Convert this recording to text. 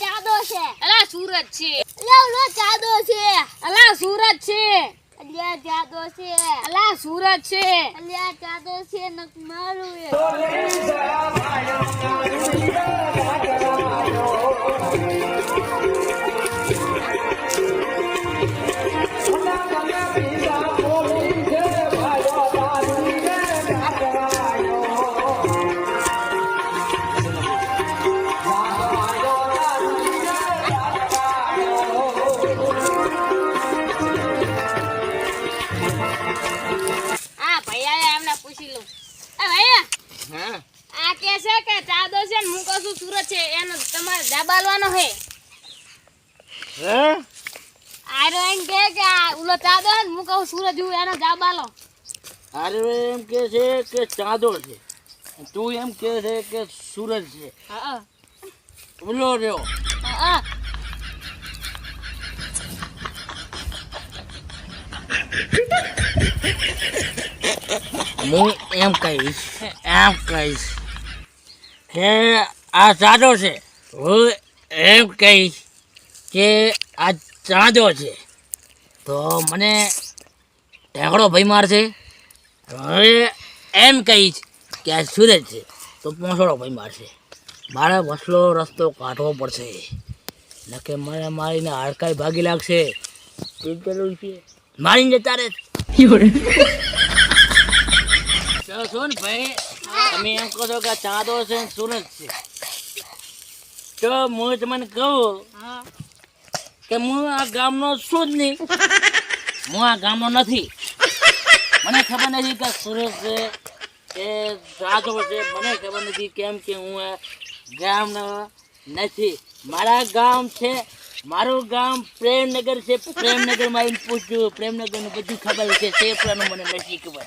ચાદો છે. અલા સુરત છે. લે લો ચાદો છે. અલા સુરત છે. અલ્યા ચાદો છે. અલા સુરત છે. અલ્યા ચાદો છે નક મારું એ. કે છે કે ચાદો છે ને હું કશું સુરત છે એનો તમારે દબાલવાનો હે. હે? આરો એમ કે કે ઓલો ચાદો ને હું કહું સુરત હું એનો દાબાલો. અરે એમ કે છે કે ચાદો છે. તું એમ કે છે કે સુરત છે. હા. ઉલો રહ્યો. હા. હું એમ કહીશ એમ કહીશ. કે આ ચાંદો છે. હું એમ કહીશ કે આ ચાંદો છે. તો મને ઢેકડો ભાઈ મારશે. હવે એમ કહીશ કે આ સુરજ છે. તો પોસડો ભાઈ મારશે. મારે વસલો રસ્તો કાઢવો પડશે. નકે મને મારીને હાડકાઈ ભાગી લાગશે. છે? મારીને જતા રહે શું ને ભાઈ? તમે એમ કહો છો કે ચાંદો છે સુરજ છે. તો હું તમને કહું કે હું આ ગામનો છું જ નહીં. હું આ ગામનો નથી. મને ખબર નથી કે સુરજ છે કે ચાંદો છે. મને ખબર નથી કેમ કે હું આ ગામનો નથી. મારા ગામ છે, મારું ગામ પ્રેમનગર છે. પ્રેમનગરમાં આવીને પૂછ્યું પ્રેમનગરનું બધું ખબર છે. તે મને નથી ખબર.